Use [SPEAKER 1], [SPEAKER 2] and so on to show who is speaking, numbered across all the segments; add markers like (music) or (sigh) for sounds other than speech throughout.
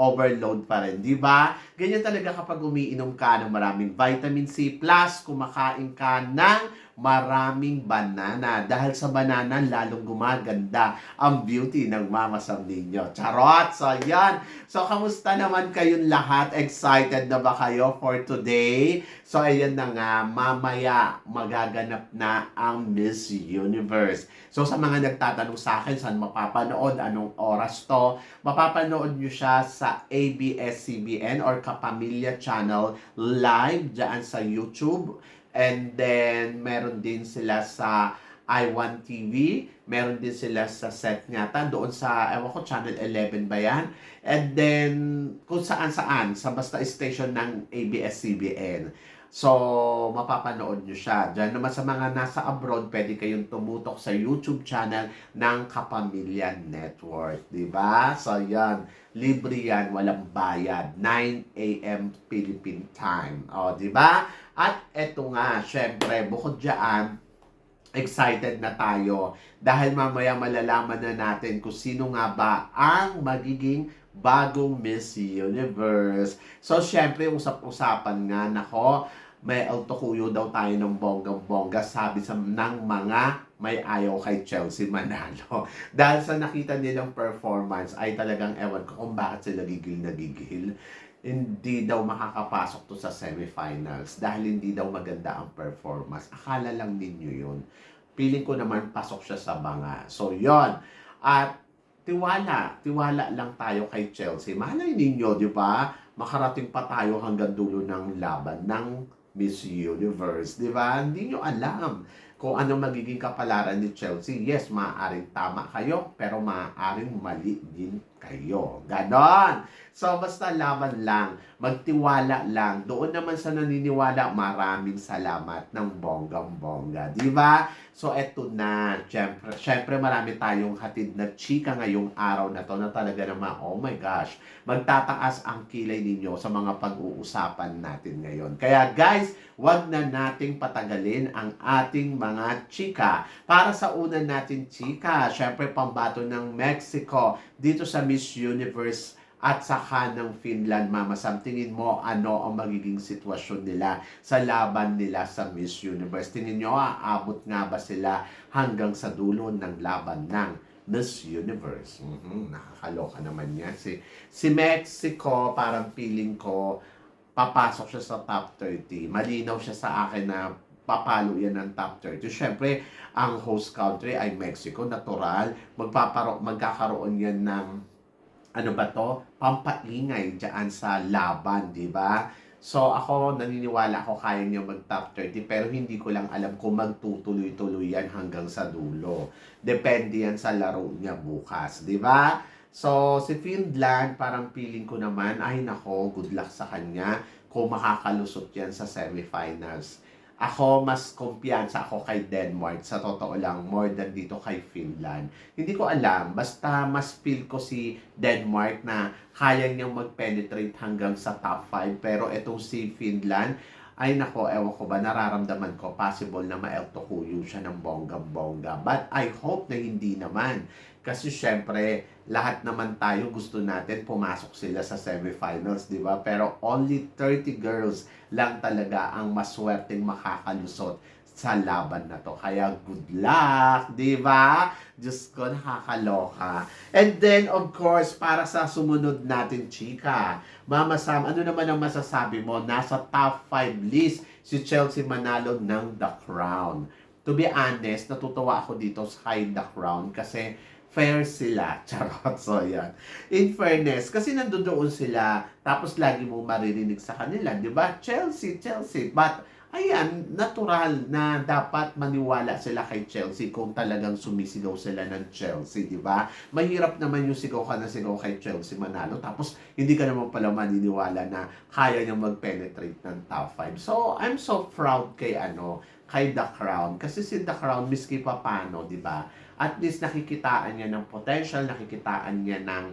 [SPEAKER 1] overload pa rin, di ba? Ganyan talaga kapag umiinom ka ng maraming vitamin C plus kumakain ka ng maraming banana. Dahil sa banana, lalong gumaganda ang beauty ng Mama Sam ninyo. Charot! So, yan. So, kamusta naman kayong lahat? Excited na ba kayo for today? So, ayan na nga, mamaya magaganap na ang Miss Universe. So, sa mga nagtatanong sa akin, saan mapapanood, anong oras to, mapapanood nyo siya sa ABS-CBN or Kapamilya Channel live dyan sa YouTube. And then, meron din sila sa I1 TV. Meron din sila sa set nyata. Doon sa, ewan ko, Channel 11 ba yan? And then, kung saan-saan, sa basta station ng ABS-CBN. So, mapapanood nyo siya. Diyan naman sa mga nasa abroad, pwede kayong tumutok sa YouTube channel ng Kapamilya Network. ba? So, yan. Libre yan, walang bayad. 9 a.m. Philippine time. O, ba? At eto nga, syempre, bukod dyan, excited na tayo dahil mamaya malalaman na natin kung sino nga ba ang magiging bagong Miss Universe. So, syempre, usap-usapan nga, nako, may altokuyo daw tayo ng bonggang-bongga, sabi sa ng mga may ayaw kay Chelsea Manalo. (laughs) Dahil sa nakita nilang performance, ay talagang ewan ko kung bakit sila gigil na gigil hindi daw makakapasok to sa semifinals dahil hindi daw maganda ang performance. Akala lang ninyo yun. Feeling ko naman pasok siya sa banga. So, yon At tiwala, tiwala lang tayo kay Chelsea. Malay ninyo, di ba? Makarating pa tayo hanggang dulo ng laban ng Miss Universe, di ba? Hindi nyo alam kung ano magiging kapalaran ni Chelsea. Yes, maaaring tama kayo, pero maaaring mali din kayo. Ganon! So, basta laban lang. Magtiwala lang. Doon naman sa naniniwala, maraming salamat ng bonggang-bongga. Di ba? So, eto na. Siyempre, siyempre, marami tayong hatid na chika ngayong araw na to na talaga naman, oh my gosh, magtataas ang kilay ninyo sa mga pag-uusapan natin ngayon. Kaya guys, wag na nating patagalin ang ating mga chika. Para sa una natin chika, syempre pambato ng Mexico dito sa Miss Universe at saka ng Finland, Mama Sam, tingin mo ano ang magiging sitwasyon nila sa laban nila sa Miss Universe? Tingin nyo, aabot nga ba sila hanggang sa dulo ng laban ng Miss Universe? Mhm, nakakaloka naman yan. Si, si Mexico, parang feeling ko, papasok siya sa top 30. Malinaw siya sa akin na papalo yan ng top 30. Siyempre, ang host country ay Mexico, natural. Magpaparo, magkakaroon yan ng ano ba to, pampaingay dyan sa laban, di ba? So ako, naniniwala ako kaya niya mag top 30 pero hindi ko lang alam kung magtutuloy-tuloy yan hanggang sa dulo. Depende yan sa laro niya bukas, di ba? So si Finland, parang feeling ko naman, ay nako, good luck sa kanya kung makakalusot yan sa semifinals. Ako, mas kumpiyansa ako kay Denmark. Sa totoo lang, more than dito kay Finland. Hindi ko alam. Basta mas feel ko si Denmark na kaya niyang mag-penetrate hanggang sa top 5. Pero itong si Finland, ay nako, ewan ko ba, nararamdaman ko, possible na maeltokuyo siya ng bongga-bongga. But I hope na hindi naman. Kasi syempre, lahat naman tayo gusto natin pumasok sila sa semifinals, di ba? Pero only 30 girls lang talaga ang maswerteng makakalusot sa laban na to. Kaya good luck, di ba? Diyos ko, nakakaloka. And then, of course, para sa sumunod natin, chika, Mama Sam, ano naman ang masasabi mo? Nasa top 5 list si Chelsea Manalo ng The Crown. To be honest, natutuwa ako dito sa kay The Crown kasi fair sila. (laughs) Charot. So, yan. In fairness, kasi nandoon sila, tapos lagi mo maririnig sa kanila, di ba? Chelsea, Chelsea. But, ayan, natural na dapat maniwala sila kay Chelsea kung talagang sumisigaw sila ng Chelsea, di ba? Mahirap naman yung sigaw ka na sigaw kay Chelsea manalo, tapos hindi ka naman pala maniniwala na kaya niya mag-penetrate ng top 5. So, I'm so proud kay ano, kay The Crown. Kasi si The Crown, miski pa paano, di ba? At least nakikitaan niya ng potential, nakikitaan niya ng,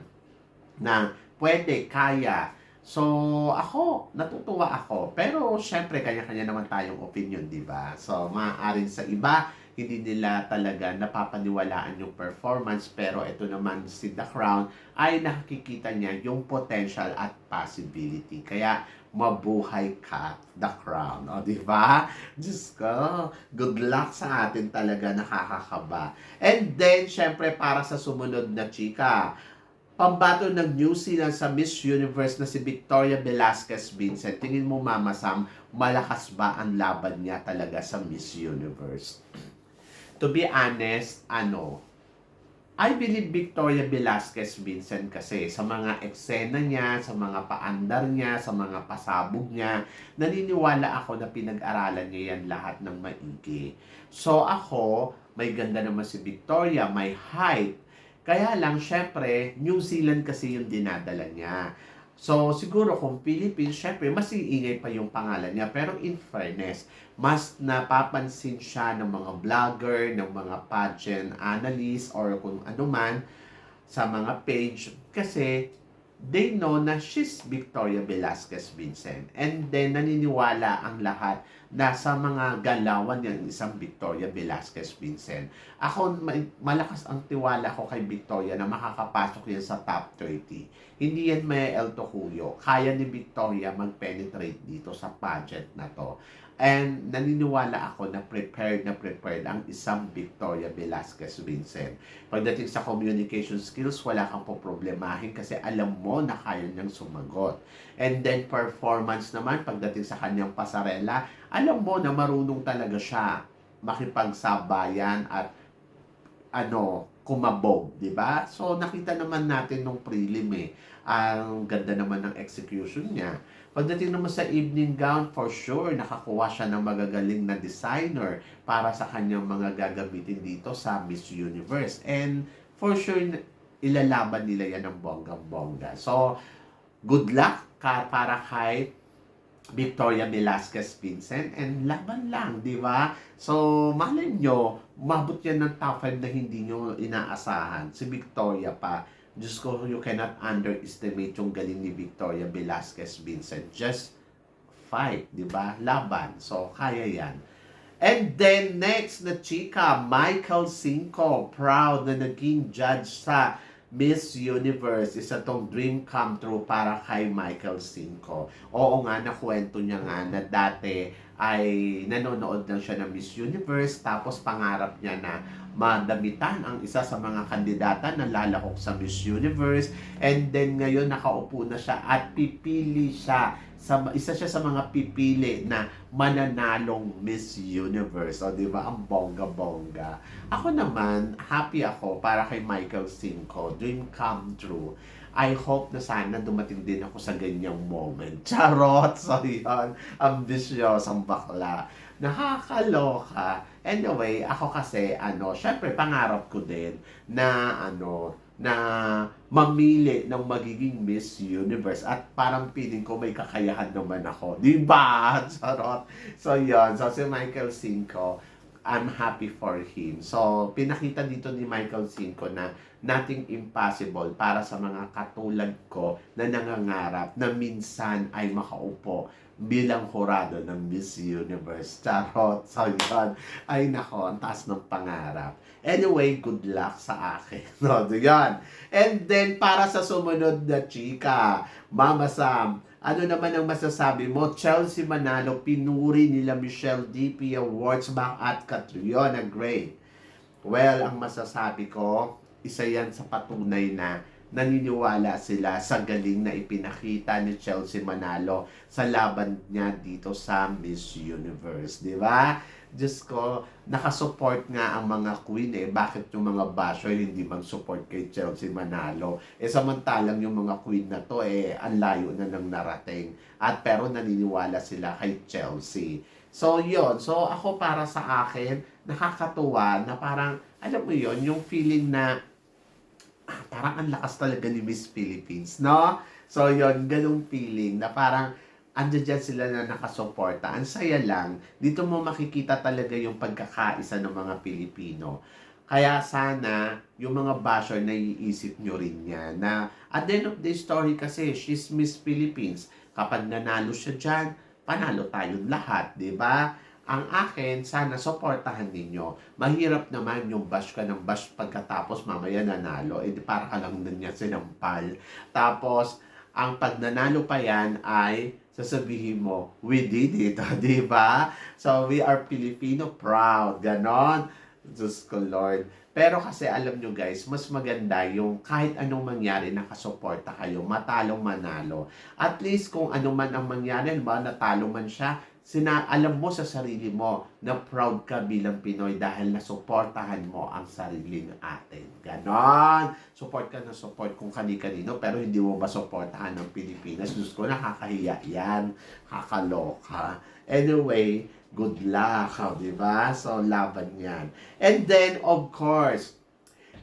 [SPEAKER 1] na pwede, kaya, So, ako, natutuwa ako. Pero, syempre, kanya-kanya naman tayong opinion, di ba? So, maaaring sa iba, hindi nila talaga napapaniwalaan yung performance. Pero, ito naman si The Crown ay nakikita niya yung potential at possibility. Kaya, mabuhay ka, The Crown. O, di ba? Diyos ko, good luck sa atin talaga, nakakakaba. And then, syempre, para sa sumunod na chika, pambato ng New Zealand sa Miss Universe na si Victoria Velasquez Vincent. Tingin mo, Mama Sam, malakas ba ang laban niya talaga sa Miss Universe? To be honest, ano, I believe Victoria Velasquez Vincent kasi sa mga eksena niya, sa mga paandar niya, sa mga pasabog niya, naniniwala ako na pinag-aralan niya yan lahat ng maigi. So ako, may ganda naman si Victoria, may height, kaya lang, syempre, New Zealand kasi yung dinadala niya. So, siguro kung Philippines, syempre, mas iingay pa yung pangalan niya. Pero in fairness, mas napapansin siya ng mga vlogger, ng mga pageant analyst, or kung ano man, sa mga page. Kasi, they know na she's Victoria Velasquez Vincent. And then, naniniwala ang lahat na sa mga galawan ng isang Victoria Velasquez Vincent. Ako, malakas ang tiwala ko kay Victoria na makakapasok yan sa top 30. Hindi yan may El Tocuyo. Kaya ni Victoria mag-penetrate dito sa pageant na to. And naniniwala ako na prepared na prepared ang isang Victoria Velasquez Vincent. Pagdating sa communication skills, wala kang poproblemahin kasi alam mo na kaya niyang sumagot. And then performance naman, pagdating sa kanyang pasarela, alam mo na marunong talaga siya makipagsabayan at ano, kumabog, di ba? So, nakita naman natin nung prelim eh. Ang ganda naman ng execution niya. Pagdating naman sa evening gown, for sure, nakakuha siya ng magagaling na designer para sa kanyang mga gagamitin dito sa Miss Universe. And for sure, ilalaban nila yan ng bonggang-bongga. So, good luck ka para kay Victoria Velasquez Vincent and laban lang, di ba? So, malay nyo, mabot yan ng top 5 na hindi nyo inaasahan. Si Victoria pa, Diyos ko, you cannot underestimate yung galing ni Victoria Velasquez Vincent. Just fight, di ba? Laban. So, kaya yan. And then, next na chika, Michael Cinco, proud na naging judge sa Miss Universe. Isa tong dream come true para kay Michael Cinco. Oo nga, nakwento niya nga na dati ay nanonood lang siya ng Miss Universe tapos pangarap niya na madamitan ang isa sa mga kandidata na lalakok sa Miss Universe and then ngayon nakaupo na siya at pipili siya sa isa siya sa mga pipili na mananalong Miss Universe. O, di ba? Ang bongga-bongga. Ako naman, happy ako para kay Michael Cinco. Dream come true. I hope na sana dumating din ako sa ganyang moment. (laughs) Charot! So, yun. Ambisyosang bakla. Nakakaloka. Anyway, ako kasi, ano, syempre, pangarap ko din na, ano, na mamili ng magiging Miss Universe at parang feeling ko may kakayahan naman ako. Di ba? (laughs) Charot. So, yun. So, si Michael Cinco, I'm happy for him. So, pinakita dito ni Michael Cinco na nothing impossible para sa mga katulad ko na nangangarap na minsan ay makaupo bilang hurado ng Miss Universe. Charot. So, yun. Ay, nako, ang taas ng pangarap. Anyway, good luck sa akin. (laughs) No, yun. And then, para sa sumunod na chika, Mama Sam, ano naman ang masasabi mo? Chelsea Manalo, pinuri nila Michelle DP Awards back at Catriona Gray. Well, ang masasabi ko, isa yan sa patunay na naniniwala sila sa galing na ipinakita ni Chelsea Manalo sa laban niya dito sa Miss Universe, di ba? Diyos ko, nakasupport nga ang mga queen eh. Bakit yung mga basher hindi mag-support kay Chelsea Manalo? Eh samantalang yung mga queen na to eh, ang layo na nang narating. At pero naniniwala sila kay Chelsea. So yon So ako para sa akin, nakakatuwa na parang, alam mo yon yung feeling na ah, parang ang lakas talaga ni Miss Philippines, no? So yon ganung feeling na parang andyan dyan sila na nakasuporta. Ang saya lang, dito mo makikita talaga yung pagkakaisa ng mga Pilipino. Kaya sana, yung mga basher na iisip nyo rin yan, na at the end of the story kasi, she's Miss Philippines. Kapag nanalo siya dyan, panalo tayong lahat, di ba? Ang akin, sana supportahan ninyo. Mahirap naman yung bash ka ng bash pagkatapos mamaya nanalo. Eh, para ka lang na niya sinampal. Tapos, ang pag nanalo pa yan ay sasabihin mo, we did it, (laughs) di ba? So, we are Filipino proud, ganon. Diyos ko, Lord. Pero kasi alam nyo guys, mas maganda yung kahit anong mangyari, nakasuporta kayo, matalo manalo. At least kung ano man ang mangyari, ba, natalo man siya, sina alam mo sa sarili mo na proud ka bilang Pinoy dahil nasuportahan mo ang sarili ng atin. Ganon. Support ka na support kung kani-kanino pero hindi mo ba supportahan ng Pilipinas? Diyos ko, nakakahiya yan. Kakaloka. Anyway, good luck, oh, di ba? So, laban yan. And then, of course,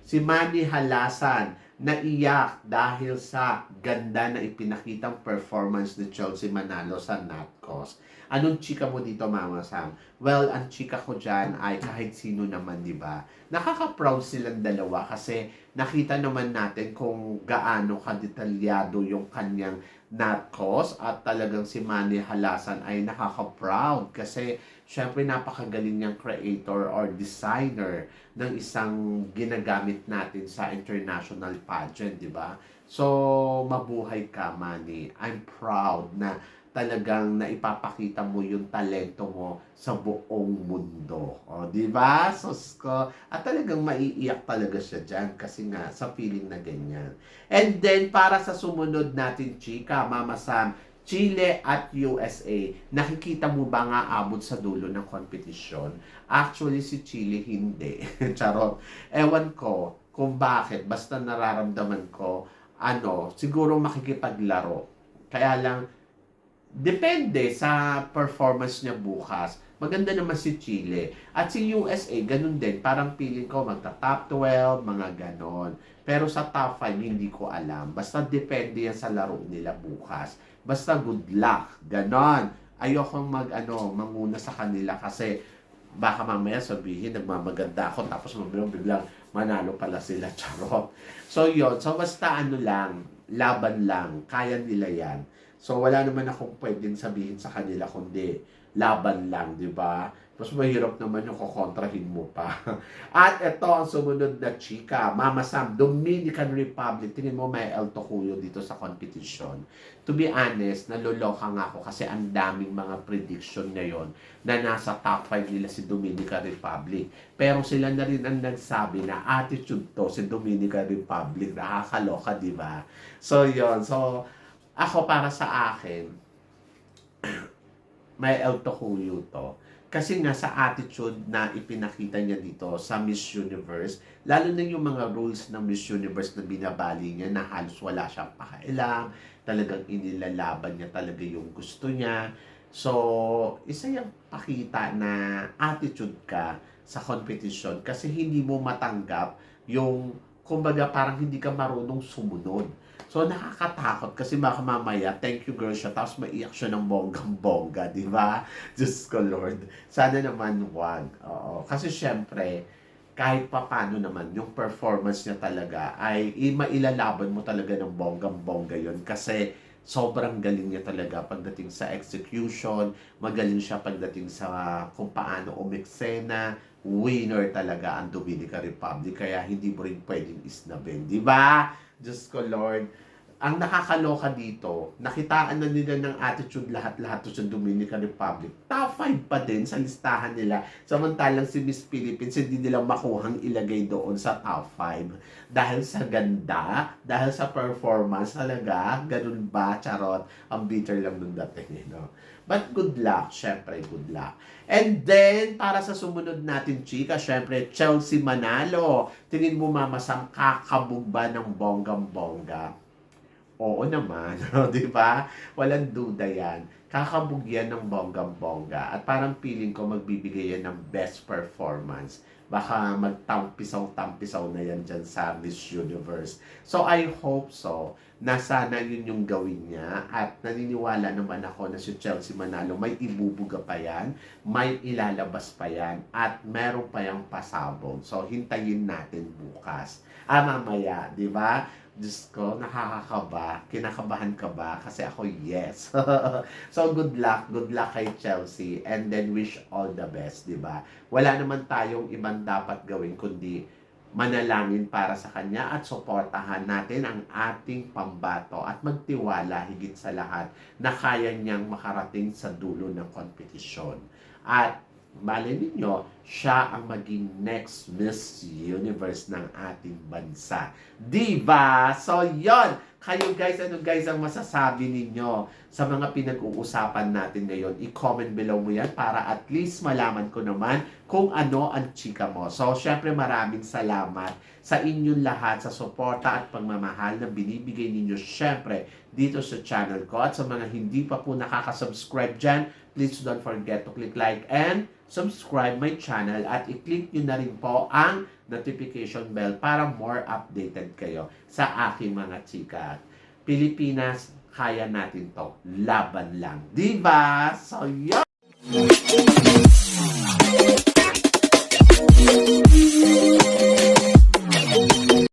[SPEAKER 1] si Manny Halasan, naiyak dahil sa ganda na ipinakitang performance ni Chelsea Manalo sa Natcos. Anong chika mo dito, Mama Sam? Well, ang chika ko dyan ay kahit sino naman, di ba? Nakaka-proud silang dalawa kasi nakita naman natin kung gaano kadetalyado yung kanyang Natcos at talagang si Manny Halasan ay nakaka-proud kasi syempre napakagaling niyang creator or designer ng isang ginagamit natin sa international pageant, di ba? So, mabuhay ka, Manny. I'm proud na talagang naipapakita mo yung talento mo sa buong mundo. O, di ba? Sus. At talagang maiiyak talaga siya dyan kasi nga sa feeling na ganyan. And then, para sa sumunod natin, chika, Mama Sam, Chile at USA, nakikita mo ba nga abot sa dulo ng kompetisyon? Actually, si Chile hindi. (laughs) Charot. Ewan ko kung bakit. Basta nararamdaman ko, ano, siguro makikipaglaro. Kaya lang, depende sa performance niya bukas. Maganda naman si Chile. At si USA, ganun din. Parang feeling ko magta-top 12, mga ganon. Pero sa top 5, hindi ko alam. Basta depende yan sa laro nila bukas. Basta good luck. Ganon. Ayokong mag, ano, manguna sa kanila kasi baka mamaya sabihin nagmamaganda ako tapos mamaya biglang manalo pala sila. (laughs) Charot. So, yon So, basta ano lang, laban lang. Kaya nila yan. So, wala naman akong pwedeng sabihin sa kanila kundi laban lang, di ba? Mas mahirap naman yung kukontrahin mo pa. (laughs) At ito ang sumunod na chika, Mama Sam, Dominican Republic. Tingin mo may El Tocuyo dito sa competition. To be honest, naluloka nga ako kasi ang daming mga prediction ngayon na nasa top 5 nila si Dominican Republic. Pero sila na rin ang nagsabi na attitude to si Dominican Republic. Nakakaloka, di ba? So, yon So, ako para sa akin, (clears throat) may El Tocuyo to. Kasi nga sa attitude na ipinakita niya dito sa Miss Universe, lalo na yung mga rules ng Miss Universe na binabali niya na halos wala siyang pakailang, talagang inilalaban niya talaga yung gusto niya. So, isa yung pakita na attitude ka sa competition kasi hindi mo matanggap yung, kumbaga parang hindi ka marunong sumunod. So, nakakatakot kasi baka mamaya, thank you girl siya, tapos maiyak siya ng bonggang-bongga, di ba? (laughs) Diyos ko Lord. Sana naman wag. Oo. Kasi syempre, kahit papano naman, yung performance niya talaga ay mailalaban mo talaga ng bonggang-bongga yon kasi sobrang galing niya talaga pagdating sa execution, magaling siya pagdating sa kung paano umeksena, winner talaga ang Dominican Republic, kaya hindi mo rin pwedeng isnabin, di ba? Diyos ko Lord, ang nakakaloka dito, nakitaan na nila ng attitude lahat-lahat to sa Dominican Republic. Top 5 pa din sa listahan nila. Samantalang si Miss Philippines, hindi nila makuhang ilagay doon sa top 5. Dahil sa ganda, dahil sa performance talaga, ganun ba, charot, ang bitter lang nung dating. You know? But good luck, syempre, good luck. And then, para sa sumunod natin, chika, syempre, Chelsea Manalo. Tingin mo, Mama Sam, kakabog ba ng bonggang-bongga? Oo naman, (laughs) di ba? Walang duda yan. Kakabog yan ng bonggang-bongga. At parang feeling ko magbibigay yan ng best performance. Baka magtampisaw-tampisaw na yan dyan sa Miss Universe. So I hope so na sana yun yung gawin niya. At naniniwala naman ako na si Chelsea Manalo may ibubuga pa yan, may ilalabas pa yan, at meron pa yung pasabog. So hintayin natin bukas. Ah, mamaya, di ba? Diyos ko, nakakakaba. Kinakabahan ka ba? Kasi ako, yes. (laughs) so, good luck. Good luck kay Chelsea. And then, wish all the best, di ba? Wala naman tayong ibang dapat gawin kundi manalangin para sa kanya at suportahan natin ang ating pambato at magtiwala higit sa lahat na kaya niyang makarating sa dulo ng kompetisyon. At Malay ninyo, siya ang maging next Miss Universe ng ating bansa. Diba? So, yon Kayo guys, ano guys ang masasabi ninyo sa mga pinag-uusapan natin ngayon? I-comment below mo yan para at least malaman ko naman kung ano ang chika mo. So, syempre maraming salamat sa inyong lahat sa suporta at pagmamahal na binibigay ninyo syempre dito sa channel ko. At sa mga hindi pa po nakaka-subscribe dyan, please don't forget to click like and subscribe my channel at i-click nyo na rin po ang notification bell para more updated kayo sa aking mga chika. Pilipinas, kaya natin to. Laban lang. Diba? So, yun!